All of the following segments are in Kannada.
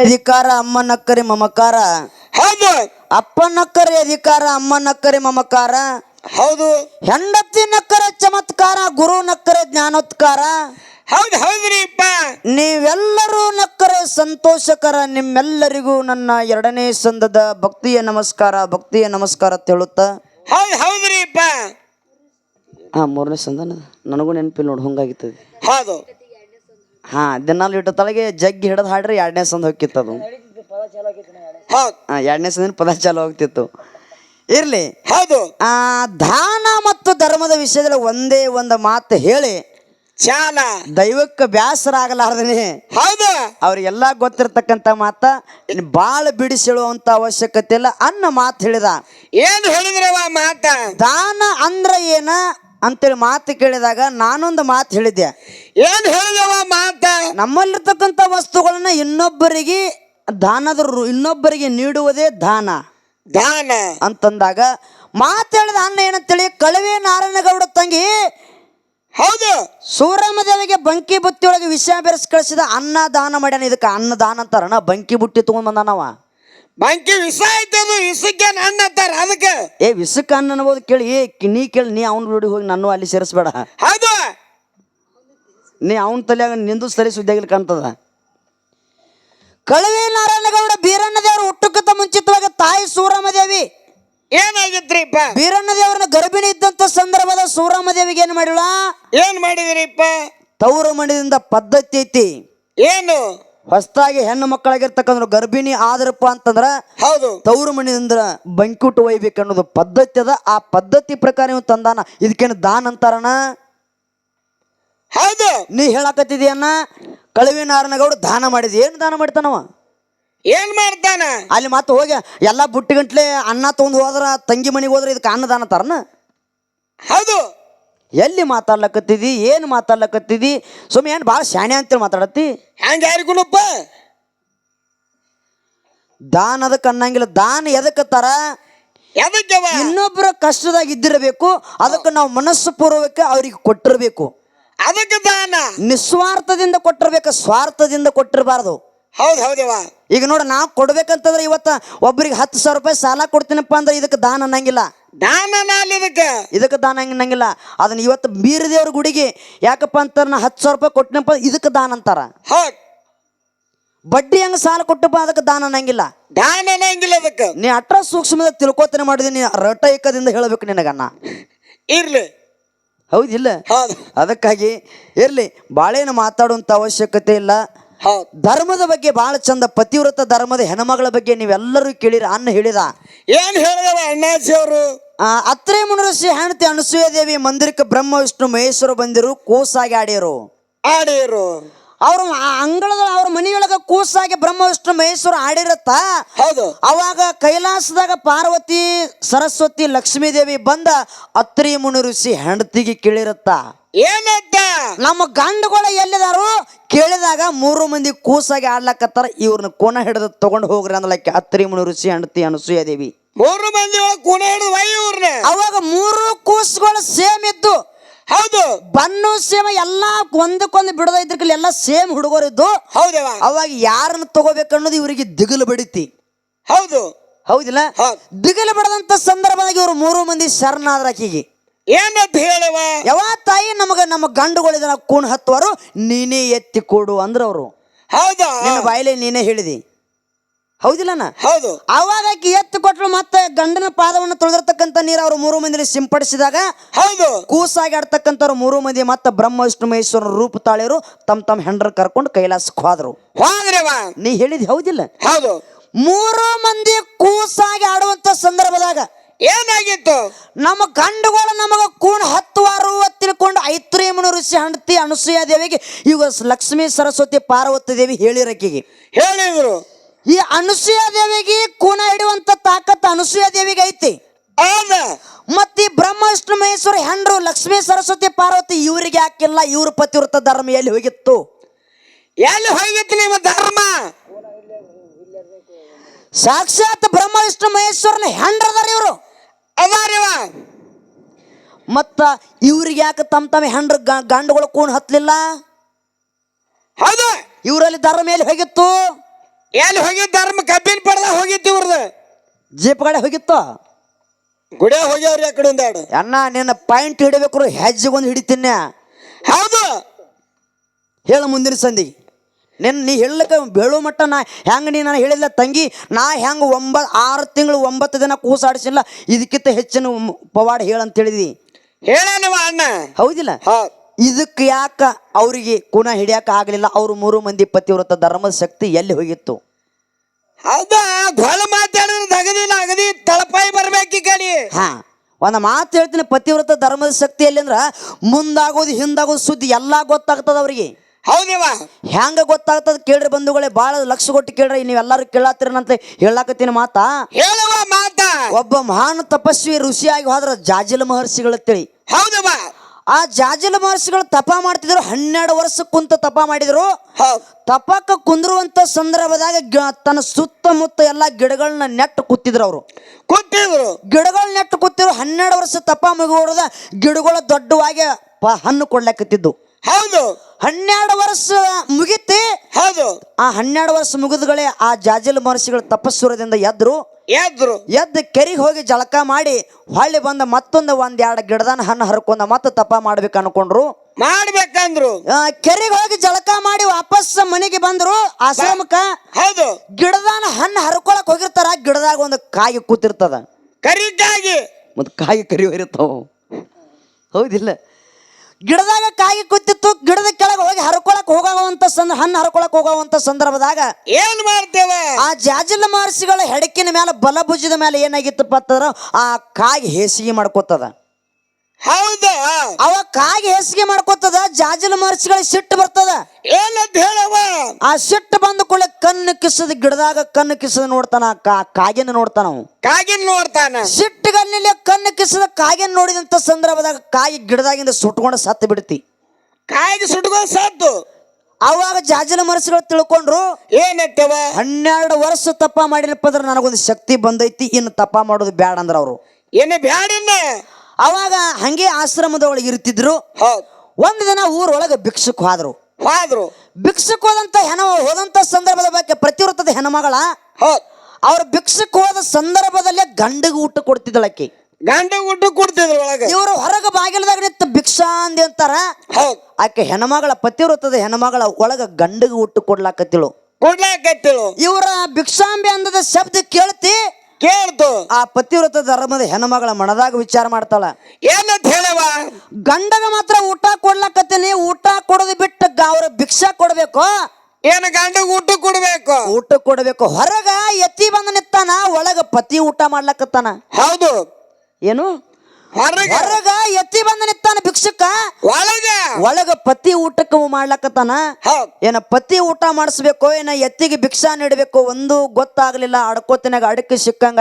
ಅಧಿಕಾರ ಅಮ್ಮ ನಕ್ಕರೆ ಮಮಕಾರ. ಹೌದು. ಅಪ್ಪ ನಕ್ಕರೆ ಅಧಿಕಾರ ಅಮ್ಮ ನಕ್ಕರೆ ಮಮಕಾರ. ಹೌದು. ಹೆಂಡತಿ ನಕ್ಕರೆ ಚಮತ್ಕಾರ ಗುರು ನಕ್ಕರೆ ಜ್ಞಾನೋತ್ಕಾರ. ಹೌದು ಹೌದ್ರಿಪ್ಪ ನೀವೆಲ್ಲರೂ ನಕ್ಕರೆ ಸಂತೋಷಕರ ನಿಮ್ಮೆಲ್ಲರಿಗೂ ನನ್ನ ಎರಡನೇ ಸಂದದ ಭಕ್ತಿಯ ನಮಸ್ಕಾರ ಭಕ್ತಿಯ ನಮಸ್ಕಾರ ತಿಳುತ್ತ. ಹೇಳುತ್ತಾ ಹೌದು ಹೌದ್ರಿಪ್ಪ ಹಾ ಮೂರನೇ ಸಂದನ ನನಗೂ ನೆನಪಿಲ್ಲ ನೋಡಿ ಹಂಗಾಗಿತ್ತದೆ. ಹೌದು. ಹಾ ದಿನಾಲು ಇಟ್ಟ ತಳಗೆ ಜಗ್ಗಿ ಹಿಡಿದು ಹಾಡ್ರಿ ಎರಡನೇ ಸಂದ ಹೋಗ್ತಿತ್ತದು. ಹೌದು. ಎರಡನೇ ಸಂದಿನ ಪದ ಚಾಲು ಹೋಗ್ತಿತ್ತು. ಇರ್ಲಿ. ಹೌದು. ಆ ದಾನ ಮತ್ತು ಧರ್ಮದ ವಿಷಯದಲ್ಲಿ ಒಂದೇ ಒಂದು ಮಾತು ಹೇಳಿ ಚಾಲ. ದೈವಕ್ಕೆ ಬ್ಯಾಸರ ಆಗಲಾರ್ದನೆ ಹೌದು ಅವ್ರಿಗೆಲ್ಲ ಗೊತ್ತಿರ್ತಕ್ಕಂಥ ಮಾತ ಭಾಳ ಬಿಡಿಸಿಳುವಂತ ಅವಶ್ಯಕತೆ ಇಲ್ಲ ಅನ್ನ ಮಾತು ಹೇಳಿದ. ಏನು ಹೇಳಿದ್ರವ ಮಾತ? ದಾನ ಅಂದ್ರ ಏನ? ಅಂತೇಳಿ ಮಾತು ಕೇಳಿದಾಗ ನಾನೊಂದು ಮಾತು ಹೇಳಿದ್ದೆ. ಏನ್ ಹೇಳಿದವ ಮಾತ? ನಮ್ಮಲ್ಲಿರ್ತಕ್ಕಂಥ ವಸ್ತುಗಳನ್ನ ಇನ್ನೊಬ್ಬರಿಗೆ ದಾನದ ಇನ್ನೊಬ್ಬರಿಗೆ ನೀಡುವುದೇ ದಾನ. ದಾನ. ಅಂತಂದಾಗ ಮಾತು ಹೇಳಿದ ಅನ್ನ ಏನಂತೇಳಿ ಕಳವೆ ನಾರಾಯಣಗೌಡ ತಂಗಿ ಹೌದು. ಸೂರಮ್ಮದೇವಿಗೆ ಬಂಕಿ ಬುತ್ತಿಯೊಳಗೆ ವಿಷ ಬೆರೆಸಿ ಕಳಿಸಿದ ಅನ್ನ ದಾನ ಮಾಡ್ಯಾನ. ಇದಕ್ಕೆ ಅನ್ನ ದಾನ ಅಂತಾರಣ ಬಂಕಿ ಬುಟ್ಟಿ ತಗೊಂಡ್ ಬಂದಾನವ. ಬಂಕಿ ವಿಷ ಐತೆ ಅದು ವಿಷಕ್ಕೆ ಅನ್ನ ಅಂತಾರ ಅದಕ್ಕೆ? ಏ ವಿಷಕ್ಕೆ ಅನ್ನ ಅನ್ಬೋದು ಕೇಳಿ ಏ ಕಿ- ನೀ ಕೇಳಿ ನೀ ಅವ್ನ ರೂಢಿ ಹೋಗಿ ನಾನು ಅಲ್ಲಿ ಸೇರಿಸ್ಬೇಡ. ಹೌದು. ನೀ ಅವನ ತಲೆಯಾಗ ನಿಂದು ಸರಿ ಸುದ್ದಿಯಾಗಿಲ್ಲ ಕಾಣ್ತದ ಕಳವಿ ನಾರಾಯಣಗೌಡ ಬೀರಣ್ಣ ದೇವರು ಹುಟ್ಟುಕತ್ತ ಮುಂಚಿತವಾಗಿ ತಾಯಿ ಸೂರಮ್ಮದೇವಿ ಏನಾಗಿತ್ರಿಪ್ಪ ಬೀರಣ್ಣ ದೇವರನ್ನ ಗರ್ಭಿಣಿ ಇದ್ದಂತ ಸಂದರ್ಭದ ಸೂರಮದೇವಿಗೆ ಏನು ಮಾಡಿಲ್ಲ? ಏನ್ ಮಾಡಿದ್ರಿಪ್ಪ? ತವರು ಮಣಿದಿಂದ ಪದ್ಧತಿ ಐತಿ. ಏನು? ಹೊಸದಾಗಿ ಹೆಣ್ಣು ಮಕ್ಕಳಾಗಿರ್ತಕ್ಕಂಥ ಗರ್ಭಿಣಿ ಆದ್ರಪ್ಪ ಅಂತಂದ್ರ ಹೌದು. ತವರು ಮನೆಯಿಂದ ಬಂಕುಟ್ ಒಯ್ಬೇಕು ಅನ್ನೋದು ಪದ್ಧತಿ ಅದ. ಆ ಪದ್ಧತಿ ಪ್ರಕಾರ ಇವ್ ತಂದಾನ. ಇದಕ್ಕೇನು ದಾನ ಅಂತಾರಣ ಹೌದು. ನೀ ಹೇಳಕತ್ತಿದೀಯನ್ನ ಕಳವಿ ನಾರಾಯಣಗೌಡ ದಾನ ಮಾಡಿದ ಏನು ದಾನ ಮಾಡ್ತಾನವ ಏನ್ ಮಾಡ್ತಾನ? ಅಲ್ಲಿ ಮತ್ತೆ ಹೋಗಿ ಎಲ್ಲ ಬುಟ್ಟಿ ಗಂಟ್ಲೆ ಅನ್ನ ತೊಗೊಂಡು ಹೋದ್ರ ತಂಗಿ ಮನೆಗೆ ಹೋದ್ರೆ ಇದಕ್ಕೆ ಅನ್ನದಾನ ತರನ ಹೌದು. ಎಲ್ಲಿ ಮಾತಾಡ್ಲಕತ್ತಿದಿ? ಏನು ಮಾತಾಡ್ಲಕತ್ತಿದಿ? ಸುಮ್ಮ ಏನು ಭಾಳ ಶಾಣೆ ಅಂತೇಳಿ ಮಾತಾಡತ್ತಿ? ಹ್ಯಾಂಗ ಯಾರಿಗೂನಪ್ಪ ದಾನ ಅದಕ್ಕೆ ಅನ್ನಂಗಿಲ್ಲ. ದಾನ ಎದಕ್ಕತ್ತಾರ ಇನ್ನೊಬ್ಬರ ಕಷ್ಟದಾಗ ಇದ್ದಿರಬೇಕು. ಅದಕ್ಕೆ ನಾವು ಮನಸ್ಸು ಪೂರ್ವಕ ಅವ್ರಿಗೆ ಕೊಟ್ಟಿರಬೇಕು. ಅದಕ್ಕೆ ದಾನ? ನಿಸ್ವಾರ್ಥದಿಂದ ಕೊಟ್ಟಿರ್ಬೇಕು. ಸ್ವಾರ್ಥದಿಂದ ಕೊಟ್ಟಿರಬಾರ್ದು. ಹೌದು ಹೌದವ ಈಗ ನೋಡ ನಾವು ಕೊಡ್ಬೇಕಂತಂದ್ರೆ ಇವತ್ತ ಒಬ್ಬರಿಗೆ ಹತ್ತು ಸಾವಿರ ರೂಪಾಯಿ ಸಾಲ ಕೊಡ್ತೀನಪ್ಪ ಅಂದ್ರೆ ಇದಕ್ಕೆ ದಾನ ಅನ್ನಂಗಿಲ್ಲ. ದಾನ ನಾಲ್ ಇದಕ್ಕೆ? ಇದಕ್ಕೆ ದಾನ ಅನ್ನಂಗಿಲ್ಲ. ಅದನ್ನ ಇವತ್ತು ಬೀರದೇವ್ರ ಗುಡಿಗೆ ಯಾಕಪ್ಪ ಅಂತಾರೆ ನಾ ಹತ್ತು ಸಾವಿರ ರೂಪಾಯಿ ಕೊಟ್ಟಿನಪ್ಪ ಇದಕ್ಕೆ ದಾನ ಅಂತಾರ. ಹೌದ್. ಬಡ್ಡಿ ಹಂಗ ಸಾಲ ಕೊಟ್ಟಪ್ಪ ಅದಕ್ಕೆ ದಾನ ಅನ್ನಂಗಿಲ್ಲ. ದಾನ ಅನ್ನಂಗಿಲ್ಲ ಅದಕ್ಕೆ ನೀ ಅಟ್ರ ಸೂಕ್ಷ್ಮದ ತಿಳ್ಕೊತನೆ ಮಾಡಿದೀನಿ ರಟ ಏಕದಿಂದ ಹೇಳಬೇಕು ನಿನಗನ್ನ ಇರ್ಲಿ. ಹೌದಿಲ್ಲ ಹೌದು. ಅದಕ್ಕಾಗಿ ಇರ್ಲಿ ಬಾಳೇನು ಮಾತಾಡುವಂಥ ಅವಶ್ಯಕತೆ ಇಲ್ಲ. ಧರ್ಮದ ಬಗ್ಗೆ ಬಹಳ ಚಂದ ಪತಿವ್ರತ ಧರ್ಮದ ಹೆಣ್ಮಗಳ ಬಗ್ಗೆ ನೀವೆಲ್ಲರೂ ಕೇಳಿರ ಅನ್ನ ಹೇಳಿದ. ಏನ್ ಹೇಳಿದವ ಅಣ್ಣಾಜಿ ಅವರು ಅತ್ರೆ ಮುನರ್ಷಿ ಹೆಂಡತಿ ಅನಸೂಯ ದೇವಿ ಮಂದಿರಕ್ಕೆ ಬ್ರಹ್ಮ ವಿಷ್ಣು ಮಹೇಶ್ವರ ಬಂದಿರು ಕೋಸಾಗಿ ಆಡಿರು ಆಡಿರು ಅವ್ರ ಅಂಗಳದ ಅವ್ರ ಮನೆಯೊಳಗ ಕೂಸಾಗಿ ಬ್ರಹ್ಮ ವಿಷ್ಣು ಮಹೇಶ್ವರ ಆಡಿರತ್ತ ಹೌದು. ಅವಾಗ ಕೈಲಾಸದಾಗ ಪಾರ್ವತಿ ಸರಸ್ವತಿ ಲಕ್ಷ್ಮೀ ದೇವಿ ಬಂದ ಅತ್ರಿ ಮುನಿ ಋಷಿ ಹೆಂಡತಿಗೆ ಕೇಳಿರತ್ತ. ಏನಂತ? ನಮ್ಮ ಗಂಡುಗಳ ಎಲ್ಲಿದಾರು? ಕೇಳಿದಾಗ ಮೂರು ಮಂದಿ ಕೂಸಾಗಿ ಆಡ್ಲಕತ್ತಾರ. ಇವ್ರನ್ನ ಕೋಣ ಹಿಡಿದು ತಗೊಂಡು ಹೋಗ್ರಿ ಅಂದ್ಲಕ್ಕೆ ಅತ್ರಿ ಮುನಿ ಋಷಿ ಹೆಂಡತಿ ಅನಸೂಯ ದೇವಿ. ಮೂರು ಮಂದಿ ಒಳಗೆ ಕೋಣ ಹಿಡಿದು ಅವಾಗ ಮೂರು ಕೂಸುಗಳು ಸೇಮ್ ಇದ್ದು ಹೌದು. ಬನ್ನು ಸೇಮ ಎಲ್ಲ ಒಂದಕ್ಕೊಂದು ಬಿಡದ ಇದ್ರಕಲ್ಲಿ ಎಲ್ಲ ಸೇಮ್ ಹುಡುಗರಿದ್ದು. ಹೌದವ. ಅವಾಗ ಯಾರನ್ನ ತಗೋಬೇಕನ್ನೋದು ಇವರಿಗೆ ದಿಗಲು ಬಡಿತಿ. ಹೌದು. ಹೌದಿಲ್ಲ? ಹೌದ್ ದಿಗಲು ಬಡದಂತ ಸಂದರ್ಭದಾಗ ಇವರು ಮೂರು ಮಂದಿ ಶರಣಾದ್ರ ಆಕಿಗೆ. ಏನಂತ ಹೇಳವ ಯಾವ ತಾಯಿ ನಮಗೆ ನಮ್ಮ ಗಂಡುಗಳಿದ ಕೂಣ್ ಹತ್ತುವರು ನೀನೇ ಎತ್ತಿ ಕೊಡು ಅಂದ್ರ ಅವರು ಹೌದಾ? ನಿನ್ನ ಬಾಯಿಲೆ ನೀನೇ ಹೇಳಿದಿ. ಹೌದಿಲ್ಲನ ಹೌದು. ಅವಾಗ ಆಕಿ ಎತ್ತು ಕೊಟ್ಟರು ಮತ್ತೆ ಗಂಡನ ಪಾದವನ್ನು ತೊಳೆದಿರ್ತಕ್ಕಂಥ ನೀರು ಅವರು ಮೂರು ಮಂದಿ ಸಿಂಪಡಿಸಿದಾಗ ಹೌದು. ಕೂಸಾಗಿ ಆಡ್ತಕ್ಕಂಥವ್ರು ಮೂರು ಮಂದಿ ಮತ್ತೆ ಬ್ರಹ್ಮ ವಿಷ್ಣು ಮಹೇಶ್ವರ ರೂಪ ತಾಳಿರು ತಮ್ಮ ತಮ್ಮ ಹೆಂಡ್ರ ಕರ್ಕೊಂಡು ಕೈಲಾಸಕ್ಕೆ ಹೋದ್ರು. ನೀ ಹೇಳಿದ್ ಹೌದಿಲ್ಲ? ಹೌದು. ಮೂರು ಮಂದಿ ಕೂಸಾಗಿ ಆಡುವಂತ ಸಂದರ್ಭದಾಗ ಏನಾಗಿತ್ತು? ನಮ್ಮ ಗಂಡುಗಳು ನಮಗ ಕೂಣ್ ಹತ್ತು ವಾರ ತಿಳ್ಕೊಂಡು ಐತ್ರೇಮನ ಋಷಿ ಹಂಡತಿ ಅನಸೂಯ ದೇವಿಗೆ ಈಗ ಲಕ್ಷ್ಮೀ ಸರಸ್ವತಿ ಪಾರ್ವತಿ ದೇವಿ ಹೇಳಿರಕಿಗೆ. ಹೇಳಿದ್ರು. ಈ ಅನಸೂಯ ದೇವಿಗೆ ಕೋಣ ಹಿಡಿಯುವಂತ ತಾಕತ್ ಅನಸೂಯ ದೇವಿಗೆ ಐತಿ. ಮತ್ತ ಈ ಬ್ರಹ್ಮ ವಿಷ್ಣು ಮಹೇಶ್ವರ ಹೆಂಡ್ರು ಲಕ್ಷ್ಮೀ ಸರಸ್ವತಿ ಪಾರ್ವತಿ ಇವರಿಗೆ ಹಾಕಿಲ್ಲ ಇವ್ರ ಪತಿವೃತ್ತ ಧರ್ಮ ಎಲ್ಲಿ ಹೋಗಿತ್ತು? ಎಲ್ಲಿ ಹೋಗಿತ್ತು ನಿಮ್ಮ ಧರ್ಮ? ಸಾಕ್ಷಾತ್ ಬ್ರಹ್ಮ ವಿಷ್ಣು ಮಹೇಶ್ವರನ ಹೆಂಡ್ರದಾರ ಇವರು. ಅದಾರಿವ ಮತ್ತ ಇವ್ರಿಗೆ ಯಾಕೆ ತಮ್ಮ ತಮ್ಮ ಹೆಂಡ್ರ ಗಂಡುಗಳು ಕೂಣ್ ಹತ್ತಲಿಲ್ಲ ಹೌದು. ಇವರಲ್ಲಿ ಧರ್ಮ ಎಲ್ಲಿ ಹೋಗಿತ್ತು? ಎಲ್ಲಿ ಹೋಗಿದ್ದ ಧರ್ಮ? ಕಬ್ಬಿನ ಪಡೆದ ಹೋಗಿತ್ತು ಇವ್ರದ. ಜೀಪ್ ಗಾಡಿ ಹೋಗಿತ್ತು? ಗುಡಿಯ ಹೋಗ್ಯಾವ್ರಿ ಆ ಕಡೆ ಒಂದಾಡು ಅಣ್ಣ ನಿನ್ನ ಪಾಯಿಂಟ್ ಹಿಡಿಬೇಕು ಹೆಜ್ಜೆಗೊಂದು ಹಿಡಿತೀನಿ. ಹೌದು. ಹೇಳ ಮುಂದಿನ ಸಂಧಿ. ನಿನ್ನ ನೀ ಹೇಳಕ್ಕೆ ಬೆಳು ಮಟ್ಟ ನಾ ಹೆಂಗೆ ನೀ ನಾನು ಹೇಳಿಲ್ಲ ತಂಗಿ ನಾ ಹೆಂಗೆ ಒಂಬ ಆರು ತಿಂಗಳು ಒಂಬತ್ತು ದಿನ ಕೂಸಾಡಿಸಿಲ್ಲ ಇದಕ್ಕಿಂತ ಹೆಚ್ಚಿನ ಪವಾಡ ಹೇಳಂತ ಹೇಳಿದಿ. ಹೇಳ ಅಣ್ಣ. ಹೌದಿಲ್ಲ? ಹೌದ್. ಇದಕ್ಕೆ ಯಾಕ ಅವರಿಗೆ ಕುಣ ಹಿಡಿಯಕ ಆಗಲಿಲ್ಲ? ಅವರು ಮೂರು ಮಂದಿ ಪತಿವ್ರತ ಧರ್ಮದ ಶಕ್ತಿ ಎಲ್ಲಿ ಹೋಗಿತ್ತು? ಹೌದಾ? ಘೊಳ ಮಾತಾಡಿದ್ರೆ ದಗದಿನ ಅಗದಿ ತಳಪಾಯಿ ಬರ್ಬೇಕು ಈ ಕಡೆ ಹಾ ಒಂದು ಮಾತು ಹೇಳ್ತೀನಿ. ಪತಿವ್ರತ ಧರ್ಮದ ಶಕ್ತಿ ಎಲ್ಲಿ ಅಂದ್ರೆ ಮುಂದಾಗೋದು ಹಿಂದಾಗೋದು ಸುದ್ದಿ ಎಲ್ಲ ಗೊತ್ತಾಗ್ತದ ಅವರಿಗೆ. ಹೌದಿವ ಹೆಂಗ ಗೊತ್ತಾಗ್ತದ ಕೇಳ್ರಿ ಬಂಧುಗಳೇ ಭಾಳ ಲಕ್ಷ ಕೊಟ್ಟು ಕೇಳ್ರಿ ನೀವೆಲ್ಲರೂ ಕೇಳತ್ತಿರಂತ ಹೇಳಾಕತ್ತೀನಿ ಮಾತಾ. ಹೇಳುವ ಮಾತ. ಒಬ್ಬ ಮಹಾನ್ ತಪಸ್ವಿ ಋಷಿಯಾಗಿ ಹೋದ್ರ ಜಾಜಿಲ ಮಹರ್ಷಿಗಳತ್ತೇಳಿ ಹೌದವ ಆ ಜಾಜಲ ಮಹರ್ಷಿಗಳು ತಪ ಮಾಡ್ತಿದ್ರು ಹನ್ನೆರಡು ವರ್ಷ ಕುಂತ ತಪ ಮಾಡಿದ್ರು. ತಪಕ್ಕ ಕುಂದ್ರುವಂತ ಸಂದರ್ಭದಾಗ ತನ್ನ ಸುತ್ತಮುತ್ತ ಎಲ್ಲ ಗಿಡಗಳನ್ನ ನೆಟ್ಟು ಕೂತಿದ್ರು ಅವರು. ಕೂತಿದ್ರು. ಗಿಡಗಳು ನೆಟ್ಟು ಕೂತಿದ್ರು ಹನ್ನೆರಡು ವರ್ಷ ತಪ ಮುಗಿದ ಗಿಡಗಳು ದೊಡ್ಡವಾಗಿ ಪ ಹಣ್ಣು ಕೊಡ್ಲಕತ್ತಿದ್ದು. ಹೌದು. ಹನ್ನೆರಡು ವರ್ಷ ಮುಗಿತಿ. ಹೌದು. ಆ ಹನ್ನೆರಡು ವರ್ಷ ಮುಗಿದ್ಗಳೇ ಆ ಜಾಜಲ್ ಮಹರ್ಷಿಗಳು ತಪಸ್ಸುರದಿಂದ ಎದ್ರು. ಎದ್ರು. ಎದ್ದು ಕೆರಿಗೆ ಹೋಗಿ ಜಳಕ ಮಾಡಿ ಹೊಳ್ಳಿ ಬಂದ ಮತ್ತೊಂದು ಒಂದ್ ಎರಡು ಗಿಡದಾನ ಹಣ್ಣು ಹರ್ಕೊಂಡ ಮತ್ತೆ ತಪ ಮಾಡ್ಬೇಕು ಅನ್ಕೊಂಡ್ರು. ಮಾಡ್ಬೇಕಂದ್ರು. ಕೆರಿಗೆ ಕೆರೆಗೆ ಹೋಗಿ ಜಳಕ ಮಾಡಿ ವಾಪಸ್ ಮನೆಗೆ ಬಂದ್ರು. ಆಶ್ರಮಕ್ಕ ಹೌದು. ಗಿಡದಾನ ಹಣ್ಣು ಹರ್ಕೊಳಕ್ ಹೋಗಿರ್ತಾರ ಗಿಡದಾಗ ಒಂದು ಕಾಯಿ ಕೂತಿರ್ತದ. ಕಾಯಿ ಮತ್ತು ಕಾಯಿ ಕರಿ ಹೋಗಿರ್ತಾವ. ಹೌದಿಲ್ಲ. ಗಿಡದಾಗ ಕಾಯಿ ಕೂತಿತ್ತು ಗಿಡದ ಕೆಳಗೆ ಹೋಗಿ ಹರ್ಕೊಳಕ್ ಹೋಗುವಂತ ಸಂದ ಹಣ್ಣು ಹರ್ಕೊಳಕ್ ಹೋಗುವಂತ ಸಂದರ್ಭದಾಗ ಏನ್ ಮಾಡ್ತೇವೆ? ಆ ಜಾಜಲ್ ಮಹರ್ಷಿಗಳ ಹೆಡಕಿನ ಮೇಲೆ ಬಲಭುಜದ ಮೇಲೆ ಏನಾಗಿತ್ತಪ್ಪ ಅಂತಂದ್ರ ಆ ಕಾಗಿ ಹೇಸಿಗೆ ಮಾಡ್ಕೋತದ. ಹೌದು? ಅವ ಕಾಗಿ ಹೇಸಿಗೆ ಮಾಡ್ಕೋತದ ಜಾಜಲ್ ಮಹರ್ಷಿಗಳ ಸಿಟ್ಟು ಬರ್ತದ. ಏನಂತ ಹೇಳವ ಆ ಸಿಟ್ಟು ಬಂದ ಕೂಡ ಕಣ್ಣು ಕಿಸದ ಗಿಡದಾಗ ಕಣ್ಣು ಕಿಸದ ನೋಡ್ತಾನ ಆ ಕಾ ಕಾಗಿನ ನೋಡ್ತಾನ ಅವ. ಕಾಗಿನ್ ನೋಡ್ತಾನ. ಸಿಟ್ಟುಗಲ್ಲಿಲೆ ಕಣ್ಣು ಕಿಸದ ಕಾಯಿಯನ್ನು ನೋಡಿದಂತ ಸಂದರ್ಭದಾಗ ಕಾಯಿ ಗಿಡದಾಗಿಂದ ಸುಟ್ಕೊಂಡು ಸತ್ತು ಬಿಡ್ತಿ. ಕಾಯಿಗೆ ಸುಟ್ಕೊಂಡು ಸತ್ತು. ಅವಾಗ ಜಾಜಿನ ಮನಸ್ಸುಗಳು ತಿಳ್ಕೊಂಡ್ರು ಏನತ್ತವ ಹನ್ನೆರಡು ವರ್ಷ ತಪ್ಪ ಮಾಡಿನಪ್ಪ ಅಂದ್ರೆ ನನಗೊಂದು ಶಕ್ತಿ ಬಂದೈತಿ ಇನ್ನು ತಪ್ಪ ಮಾಡೋದು ಬ್ಯಾಡ ಅಂದ್ರೆ ಅವರು. ಏನೇ ಬ್ಯಾಡ ಅವಾಗ ಹಂಗೆ ಆಶ್ರಮದೊಳಗೆ ಇರ್ತಿದ್ರು. ಹೌದ್. ಒಂದು ದಿನ ಊರೊಳಗೆ ಭಿಕ್ಷಕ್ ಹೋದ್ರು. ಹೋದ್ರು. ಭಿಕ್ಷಕ್ ಹೋದಂತ ಹೆಣ ಹೋದಂತ ಸಂದರ್ಭದ ಬಗ್ಗೆ ಪ್ರತಿವೃತ್ತದ ಹೆಣ್ಮಗಳ ಹೌದ್. ಅವ್ರ ಭಿಕ್ಷಕ್ ಹೋದ ಸಂದರ್ಭದಲ್ಲೇ ಗಂಡಿಗೆ ಊಟ ಆಕೆ. ಗಂಡ ಊಟ ಕೊಡ್ತಿದ್ರು ಒಳಗೆ. ಇವರು ಹೊರಗೆ ಬಾಗಿಲದಾಗ ನಿಂತ ಭಿಕ್ಷಾ ಅಂದಿ ಅಂತಾರ? ಹೌದ್. ಆಕೆ ಹೆಣ್ಮಗಳ ಪತಿವ್ರತದ ಹೆಣ್ಮಗಳ ಒಳಗ ಗಂಡಗ ಊಟ ಕೊಡ್ಲಾಕತ್ತಿಳು. ಕೊಡ್ಲಾಕತ್ತಿಳು. ಇವರ ಭಿಕ್ಷಾಂಬೆ ಅಂದದ ಶಬ್ದ ಕೇಳ್ತಿ? ಕೇಳ್ತು. ಆ ಪತಿವ್ರತ ಧರ್ಮದ ಹೆಣ್ಮಗಳ ಮನದಾಗ ವಿಚಾರ ಮಾಡ್ತಾಳ. ಏನಂತ ಹೇಳವ ಗಂಡಗ ಮಾತ್ರ ಊಟ ಕೊಡ್ಲಾಕತ್ತೀನಿ ಊಟ ಕೊಡೋದು ಬಿಟ್ಟು ಅವ್ರ ಭಿಕ್ಷಾ ಕೊಡ್ಬೇಕು. ಏನ ಗಂಡ ಊಟ ಕೊಡ್ಬೇಕು? ಊಟ ಕೊಡ್ಬೇಕು. ಹೊರಗ ಎತ್ತಿ ಬಂದ ನಿತ್ತಾನ ಒಳಗ ಪತಿ ಊಟ ಮಾಡ್ಲಕತ್ತಾನ. ಹೌದು. ಏನು? ಹೊರಗ. ಎತ್ತಿ ಬಂದ ನಿತ್ತಾನ ಭಿಕ್ಷಕ. ಒಳಗ. ಒಳಗ ಪತಿ ಊಟಕ್ಕೆ ಮಾಡ್ಲಕತ್ತಾನ. ಏನ ಪತಿ ಊಟ ಮಾಡಿಸ್ಬೇಕು ಏನ ಎತ್ತಿಗೆ ಭಿಕ್ಷಾ ನೀಡಬೇಕು ಒಂದು ಗೊತ್ತಾಗ್ಲಿಲ್ಲ. ಅಡ್ಕೋತಿನಾಗ ಅಡಕ್ಕೆ ಸಿಕ್ಕಂಗ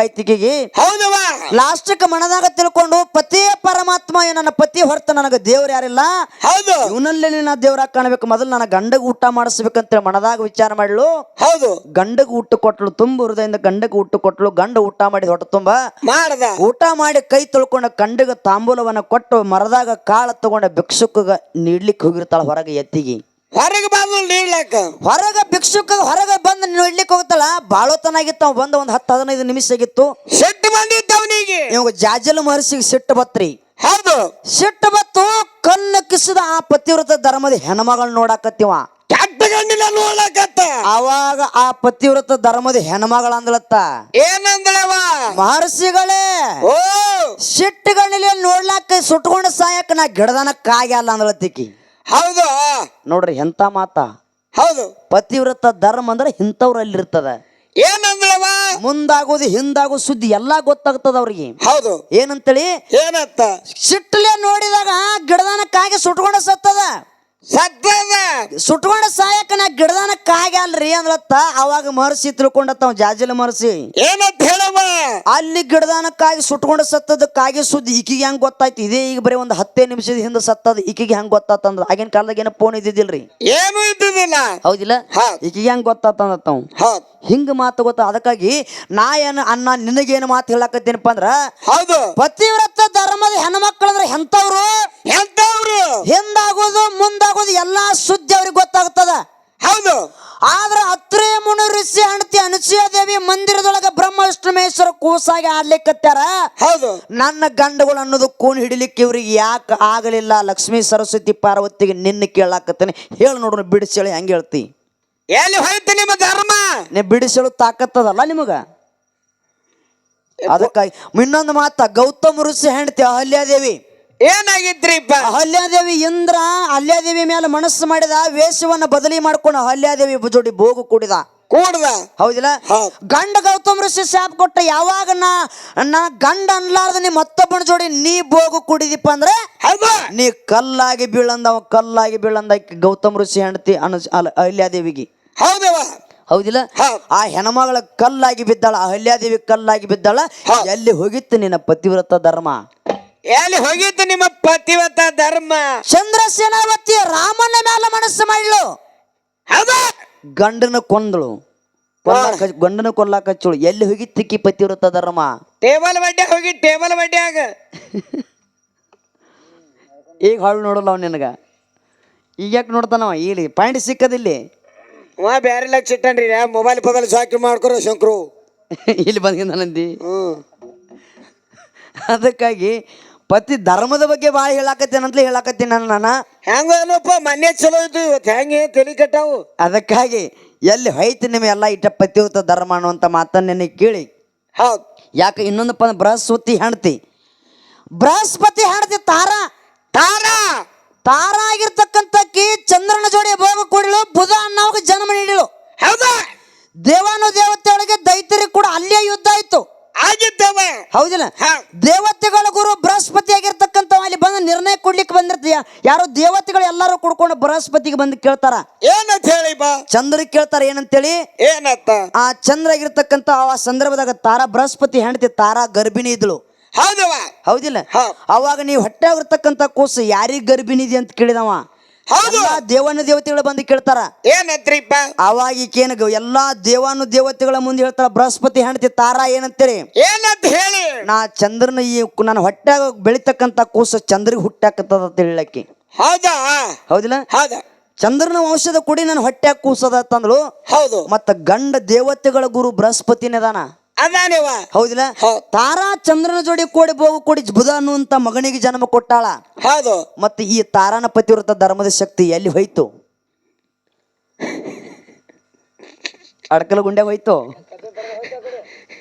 ಹೌದವ ಲಾಸ್ಟಕ್ಕೆ ಮನದಾಗ ತಿಳ್ಕೊಂಡು ಪತಿ ಪರಮಾತ್ಮ ನನ್ನ ಪತಿ ಹೊರತು ನನಗ ದೇವ್ರ ಯಾರಿಲ್ಲ. ಹೌದು. ಇವನಲ್ಲಿ ನಾ ದೇವ್ರ ಕಾಣಬೇಕು. ಮೊದಲು ನನ್ನ ಗಂಡಗ ಊಟ ಮಾಡಿಸ್ಬೇಕಂತ ಮನದಾಗ ವಿಚಾರ ಮಾಡ್ಲು. ಹೌದು. ಗಂಡಗ ಊಟ ಕೊಟ್ಲು ತುಂಬ ಹೃದಯದಿಂದ ಗಂಡಗ ಊಟ ಕೊಟ್ಲು ಗಂಡ ಊಟ ಮಾಡಿ ಹೊಟ್ಟೆ ತುಂಬ. ಊಟ ಮಾಡಿ ಕೈ ತೊಳ್ಕೊಂಡ ಗಂಡಗೆ ತಾಂಬೂಲವನ್ನ ಕೊಟ್ಟು ಮರದಾಗ ಕಾಳ ತಗೊಂಡ ಭಿಕ್ಷುಕಗ ನೀಡ್ಲಿಕ್ಕೆ ಹೋಗಿರ್ತಾಳ ಹೊರಗೆ ಎತ್ತಿಗೆ. ಹೊರಗೆ ಬಂದು ನೀಡ್ಲಕ್ಕ. ಹೊರಗ ಭಿಕ್ಷುಕ ಹೊರಗೆ ಬಂದು ನೀಡ್ಲಿಕ್ಕೆ ಹೋಗ್ತಾಳ ಬಾಳೋತನಾಗಿತ್ತು ಅವ್ ಬಂದ ಒಂದ್ ಹತ್ತು ಹದಿನೈದು ನಿಮಿಷ ಆಗಿತ್ತು. ಸಿಟ್ಟು ಬಂದಿತ್ತು ಅವನಿಗೆ. ಇವಾಗ ಜಾಜಲ ಮಹರ್ಷಿಗೆ ಸಿಟ್ಟು ಬತ್ರಿ. ಹೌದು. ಸಿಟ್ಟು ಬತ್ತು ಕಣ್ಣು ಕಿಸಿದ ಆ ಪತಿವ್ರತ ಧರ್ಮದ ಹೆಣ್ಮಗಳನ್ನ ನೋಡಾಕತ್ತಿವ. ಗಂಡಿನ ನೋಡ್ಲಕತ್ತ ಅವಾಗ ಆ ಪತಿವ್ರತ ಧರ್ಮದ ಹೆಣ್ಮಗಳ ಅಂದಳತ್ತ ಏನಂದಳವ ಮಹರ್ಷಿಗಳೇ ಓ! ಸಿಟ್ಟುಗಳಲ್ಲಿ ನೋಡ್ಲಾಕ ಸುಟ್ಕೊಂಡು ಸಾಯಕ್ ನಾ ಗಿಡದನ ಕಾಗ್ಯಲ್ಲ ಅಂದ್ಲತ್ತಿಕಿ ಹೌದು. ನೋಡ್ರಿ ಎಂತ ಮಾತ. ಹೌದು. ಪತಿವ್ರತ ಧರ್ಮ ಅಂದ್ರೆ ಇಂಥವ್ರಲ್ಲಿರ್ತದ. ಏನಂದಳವ ಮುಂದಾಗೋದು ಹಿಂದಾಗೋ ಸುದ್ದಿ ಎಲ್ಲಾ ಗೊತ್ತಾಗ್ತದ ಅವ್ರಿಗೆ. ಹೌದು. ಏನಂತೇಳಿ? ಏನತ್ತ? ಸಿಟ್ಟಲೆ ನೋಡಿದಾಗ ಗಿಡದನ ಕಾಗೆ ಸುಟ್ಕೊಂಡ ಸತ್ತದ. ಸತ್ತದ ಸುಟ್ಕೊಂಡ ಸಾಯಕ ನಾ ಗಿಡದಾನ ಕಾಗ್ಯಾಲ್ರಿ ಅಲ್ರಿ ಅಂದ್ಲತ್ತ ಅವಾಗ ಮಹರ್ಷಿ ತಿಳ್ಕೊಂಡತ್ತ ಜಾಜಲ ಮಹರ್ಷಿ. ಏನಂತ ಹೇಳವ ಅಲ್ಲಿ ಗಿಡದಾನ ಕಾಗಿ ಸುಟ್ಕೊಂಡ ಸತ್ತದ ಕಾಗಿ ಸುದ್ದಿ ಈಕಿಗೆ ಹೆಂಗ್ ಗೊತ್ತಾಯ್ತು? ಇದೇ ಈಗ ಬರೀ ಒಂದು ಹತ್ತೇ ನಿಮಿಷದ ಹಿಂದೆ ಸತ್ತದ ಈಕಿಗೆ ಹೆಂಗ್ ಗೊತ್ತಾತಂದ್ರ? ಆಗಿನ ಕಾಲದಾಗ ಏನ ಫೋನ್ ಇದ್ದಿದ್ದಿಲ್ರಿ. ಏನು ಇದ್ದಿದ್ದಿಲ್ಲ. ಹೌದಿಲ್ಲ? ಹೌದ್. ಈಕಿಗೆ ಹೆಂಗ್ ಗೊತ್ತಾತಂದ್ರತ್ತವ್ ಹಿಂಗ್ ಹಿಂಗ ಮಾತು ಗೊತ್ತ ಅದಕ್ಕಾಗಿ ನಾ ಏನು ಅನ್ನ ನಿನಗೇನು ಮಾತು ಹೇಳಕತ್ತೀನಪ್ಪ ಅಂದ್ರ ಹೌದು. ಪತಿವ್ರತ ಧರ್ಮದ ಹೆಣ್ಮಕ್ಳಂದ್ರ ಹೆಂತವ್ರು ಎಂತವ್ರು ಹಿಂದಾಗೋದು ಮುಂದಾಗೋದು ಎಲ್ಲಾ ಸುದ್ದಿ ಅವ್ರಿಗೆ ಗೊತ್ತಾಗ್ತದ. ಹೌದು. ಆದ್ರೆ ಅತ್ರಿ ಮುನಿ ಋಷಿ ಹಣ್ಣ ದೇವಿ ಮಂದಿರದೊಳಗೆ ಬ್ರಹ್ಮ ವಿಷ್ಣುಮೇಶ್ವರ ಕೂಸಾಗಿ ಆಡ್ಲಿಕ್ಕತ್ತಾರ ಹೌದು. ನನ್ನ ಗಂಡಗಳು ಅನ್ನೋದು ಕೂನ್ ಹಿಡಿಲಿಕ್ಕೆ ಇವ್ರಿಗೆ ಯಾಕೆ ಆಗಲಿಲ್ಲ? ಲಕ್ಷ್ಮೀ ಸರಸ್ವತಿ ಪಾರ್ವತಿಗೆ ನಿನ್ನ ಕೇಳಾಕತ್ತೇನೆ. ಹೇಳಿ ನೋಡ್ರಿ ಬಿಡಿಸೇಳಿ ಹೆಂಗೆ ಹೇಳ್ತಿ? ಎಲ್ಲಿ ಹೋಯ್ತು ನಿಮ್ಮ ಧರ್ಮ? ನೀ ಬಿಡಿಸಲು ತಾಕತ್ತದಲ್ಲ ನಿಮಗ? ಅದಕ್ಕಾಗಿ ಇನ್ನೊಂದು ಮಾತ ಗೌತಮ ಋಷಿ ಹೆಂಡತಿ ಅಹಲ್ಯಾದೇವಿ. ಏನಾಗಿತ್ರಿಪ್ಪ ಅಹಲ್ಯಾದೇವಿ ಇಂದ್ರ ಅಹಲ್ಯಾದೇವಿ ಮೇಲೆ ಮನಸ್ಸು ಮಾಡಿದ ವೇಷವನ್ನ ಬದಲಿ ಮಾಡ್ಕೊಂಡು ಅಹಲ್ಯಾದೇವಿ ಜೋಡಿ ಬೋಗು ಕೂಡಿದ. ಕೂಡ್ದ? ಹೌದಿಲ್ಲ? ಗಂಡ ಗೌತಮ್ ಋಷಿ ಶಾಪ್ ಕೊಟ್ಟ ಯಾವಾಗ ನಾ ನಾ ಗಂಡ ಅನ್ಲಾರ್ದ ನೀ ಮತ್ತೊಬ್ಬನ ಜೋಡಿ ನೀ ಬೋಗು ಕುಡಿದಿಪ್ಪ ಅಂದ್ರೆ ಹೌದು. ನೀ ಕಲ್ಲಾಗಿ ಬೀಳಂದ ಅವ ಕಲ್ಲಾಗಿ ಬೀಳಂದ ಗೌತಮ್ ಋಷಿ ಹೆಂಡತಿ ಅನ ಅಹಲ್ಯಾದೇವಿಗೆ. ಹೌದವ. ಹೌದಿಲ್ಲ? ಆ ಹೆಣ್ಮಗಳ ಕಲ್ಲಾಗಿ ಬಿದ್ದಾಳ ಅಹಲ್ಯಾದೇವಿ ಕಲ್ಲಾಗಿ ಬಿದ್ದಾಳ ಎಲ್ಲಿ ಹೋಗಿತ್ತು ನಿನ್ನ ಪತಿವ್ರತ ಧರ್ಮ? ಎಲ್ಲಿ ಹೋಗಿತ್ತು ನಿಮ್ಮ ಪತಿವತ ಧರ್ಮ? ಚಂದ್ರಸೇನಾವತಿ ರಾಮನ ಮೇಲೆ ಮನಸ್ಸು ಮಾಡಿಳು ಅದು ಗಂಡನ ಕೊಂದಳು. ಕೊಲ್ಲಾಕ ಗಂಡನ ಕೊಲ್ಲಾಕ ಹಚ್ಚಳು ಎಲ್ಲಿ ಹೋಗಿತ್ತಿಕ್ಕಿ ಪತಿವ್ರತ ಧರ್ಮ? ಟೇಬಲ್ ಬಡ್ಡೆ ಹೋಗಿ ಟೇಬಲ್ ಬಡ್ಡ್ಯಾಗ ಈಗ ಹಾಳು ನೋಡಲ್ಲ ಅವ್ ನಿನಗ. ಈಗ ಯಾಕೆ ನೋಡ್ತಾನವ ಇಲ್ಲಿ ಪಾಯಿಂಟ್ ಸಿಕ್ಕದಿಲ್ಲಿ ಅವ ಬ್ಯಾರೆ ಲಕ್ಷ ಇಟ್ಟನ್ರಿ. ಮೊಬೈಲ್ ಪೊಬೈಲ್ ಸಾಕಿ ಮಾಡ್ಕೊರೋ ಶಂಕರು. ಇಲ್ಲಿ ಬಂದಿದ್ದಾನಂದಿ ನಂದಿ. ಅದಕ್ಕಾಗಿ ಪತಿ ಧರ್ಮದ ಬಗ್ಗೆ ಭಾಳ ಹೇಳಾಕತ್ತೇನಂತಲೇ ಹೇಳಾಕತ್ತೀನಿ ನಾನು ನಾನು? ಹೆಂಗ ಏನಪ್ಪ ಮೊನ್ನೆ ಚಲೋ ಇತ್ತು ಇವತ್ತು ಹೆಂಗೆ ತಲೆ ಕಟ್ಟಾವು? ಅದಕ್ಕಾಗಿ ಎಲ್ಲಿ ಹೋಯ್ತು ನಿಮಗೆಲ್ಲ ಎಲ್ಲ ಇಟ್ಟ ಪತಿಯುತ ಧರ್ಮ ಅನ್ನುವಂಥ ಮಾತನ್ನು ನಿನಗೆ ಕೇಳಿ. ಹೌದು. ಯಾಕೆ ಇನ್ನೊಂದು ಅಂದ್ರೆ ಬೃಹಸ್ಪತಿ ಹೆಣ್ತಿ ಬೃಹಸ್ಪತಿ ಹೆಣ್ತಿ ತಾರ? ತಾರ! ತಾರ ಆಗಿರ್ತಕ್ಕಂಥಕ್ಕಿ ಚಂದ್ರನ ಜೋಡಿ ಭೋಗ ಕೊಡಲು ಬುಧ ಅನ್ನೋವಾಗ ಜನ್ಮ ನೀಡಿಳು ಹೌದಾ? ದೇವಾನು ದೇವತೆಗಳಿಗೆ ದೈತ್ಯರಿಗೆ ಕೂಡ ಅಲ್ಲೇ ಯುದ್ಧ ಆಯ್ತು. ಆಗಿದ್ದೇವೆ? ಹೌದಿಲ್ಲ? ಯಾರೋ ದೇವತೆಗಳು ಎಲ್ಲರೂ ಕುಡ್ಕೊಂಡು ಬೃಹಸ್ಪತಿಗೆ ಬಂದು ಕೇಳ್ತಾರ. ಏನಂತ ಹೇಳಿ ಬಾ. ಚಂದ್ರ ಕೇಳ್ತಾರ ಏನಂತೇಳಿ? ಏನತ್ತ ಆ ಚಂದ್ರ ಆಗಿರ್ತಕ್ಕಂತ ಆ ಸಂದರ್ಭದಾಗ ತಾರಾ ಬೃಹಸ್ಪತಿ ಹೆಂಡತಿ ತಾರಾ ಗರ್ಭಿಣಿ ಇದ್ಳು ಹೌದವ? ಹೌದಿಲ್ಲ. ಅವಾಗ ನೀವು ಹೊಟ್ಟೆ ಆಗಿರ್ತಕ್ಕಂಥ ಕೂಸು ಯಾರಿಗೆ ಗರ್ಭಿಣಿ ಇದೆ ಅಂತ ಕೇಳಿದವ? ಎಲ್ಲಾ ದೇವಾನು ದೇವತೆಗಳು ಬಂದು ಕೇಳ್ತಾರ. ಏನಂತ್ರಿಪ್ಪ? ಅವಾಗ ಈಕೇನ ಎಲ್ಲಾ ದೇವಾನು ದೇವತೆಗಳ ಮುಂದೆ ಹೇಳ್ತಾರ ಬೃಹಸ್ಪತಿ ಹೆಂಡತಿ ತಾರಾ ಏನಂತೇಳಿ ಏನಂತ ಹೇಳಿ? ನಾ ಚಂದ್ರನ ಈ ನನ್ನ ಹೊಟ್ಯಾಗ ಬೆಳಿತಕ್ಕಂತ ಕೂಸು ಚಂದ್ರಿಗೆ ಹುಟ್ಟಾಕತ್ತದ ಅಂತ ಹೇಳಕ್ಕೆ. ಹೌದಾ? ಹೌದಿಲ್ಲ? ಹೌದಾ. ಚಂದ್ರನ ವಂಶದ ಕುಡಿ ನನ್ನ ಹೊಟ್ಟೆ ಕೂಸದ ಅಂತಂದ್ಳು ಹೌದು. ಮತ್ತ ಗಂಡ ದೇವತೆಗಳ ಗುರು ಬೃಹಸ್ಪತಿನದಾನ ಅದಾನೇವ. ಹೌದಿಲ್ಲ? ಹೌದ್. ತಾರಾ ಚಂದ್ರನ ಜೋಡಿ ಕೂಡಿ ಬೋಗು ಕೂಡಿ ಬುಧ ಅನ್ನುವಂತ ಮಗನಿಗೆ ಜನ್ಮ ಕೊಟ್ಟಾಳ. ಹೌದು. ಮತ್ತೆ ಈ ತಾರಾನ ಪತಿವ್ರತ ಧರ್ಮದ ಶಕ್ತಿ ಎಲ್ಲಿ ಹೋಯ್ತು? ಅಡಕಲ ಗುಂಡ್ಯಾಗ ಹೋಯ್ತು?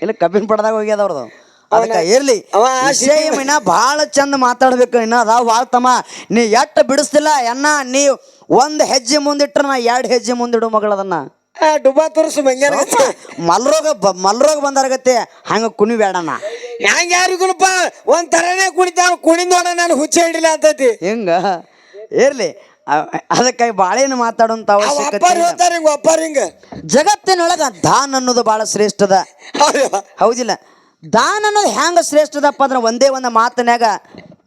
ಇಲ್ಲ ಕಬ್ಬಿನ ಪಡದಾಗ ಹೋಗ್ಯದ ಅವ್ರದ್ದು ಅದಕ್ಕ ಇರ್ಲಿ. ಅವ ವಿಷಯ ಇನ್ನ ಭಾಳ ಚಂದ ಮಾತಾಡ್ಬೇಕು ಇನ್ನ ಅದಾವ ಭಾಳ ತಮ್ಮ. ನೀ ಎಟ್ಟ ಬಿಡಿಸ್ತಿಲ್ಲ ಎನ್ನ ನೀ ಒಂದ್ ಹೆಜ್ಜೆ ಮುಂದಿಟ್ರ ನಾ ಎರಡು ಹೆಜ್ಜೆ ಮುಂದಿಡು ಮಗಳದನ್ನ. ಆ, ಡುಬಾ ತೋರಿಸು ಮಂಗ್ಯಾನ ಮಲ್ರೋಗ ಬ- ಮಲ್ರೋಗ ಬಂದಾರಗತ್ತೆ ಹಂಗ ಕುಣಿ ಬೇಡಣ್ಣ ಹ್ಯಾಂಗ ಯಾರಿಗುಣಪ್ಪ ಒಂದ್ ತರನೇ ಕುಣಿತ ಕುಣಿದ ನೋಡ ನಾನು ಹುಚ್ಚ ಹಿಡಿಲ್ಲ ಅಂತೈತಿ. ಹೆಂಗ? ಏರ್ಲಿ ಅದಕ್ಕಾಗಿ ಬಾಳೇನು ಮಾತಾಡುವಂತ ಅವ್ ಅವಶ್ಯಕತೆ ಜಗತ್ತಿನೊಳಗ ದಾನ್ ಅನ್ನೋದು ಬಹಳ ಶ್ರೇಷ್ಠದ. ಹೌದು ಹೌದಿಲ್ಲ. ದಾನ್ ಅನ್ನೋದು ಹ್ಯಾಂಗ ಶ್ರೇಷ್ಠದಪ್ಪ ಅಂದ್ರೆ ಒಂದೇ ಒಂದು ಮಾತನ್ಯಾಗ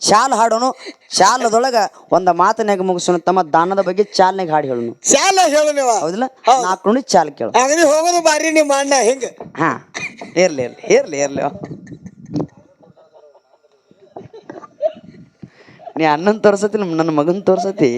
ಚಾಲ್ ಹಾಡೋನು ಶಾಲದೊಳಗ ಒಂದ ಮಾತನ್ಯಾಗ ಮುಗಿಸೋಣ ತಮ್ಮ ದಾನದ ಬಗ್ಗೆ ಚಾಲ್ನಾಗ ಹಾಡು ಹೇಳೋನು. ಶಾಲ ಹೇಳು ನೀವ. ಹೌದಿಲ್ಲ? ನಾಲ್ಕು ನುಡಿ ಚಾಲ್ ಕೇಳು. ಅಂಗಡಿ ಹೋಗೋದು ಬಾರಿ ನಿಮ್ಮ ಅಣ್ಣ ಹೆಂಗ. ಹಾ ಇರ್ಲಿ ಇರ್ಲಿ ಇರ್ಲಿ ಇರ್ಲಿ. ನೀ ಅಣ್ಣನ್ ತೋರ್ಸತಿ ನನ್ನ ಮಗನ್ ತೋರ್ಸತಿ?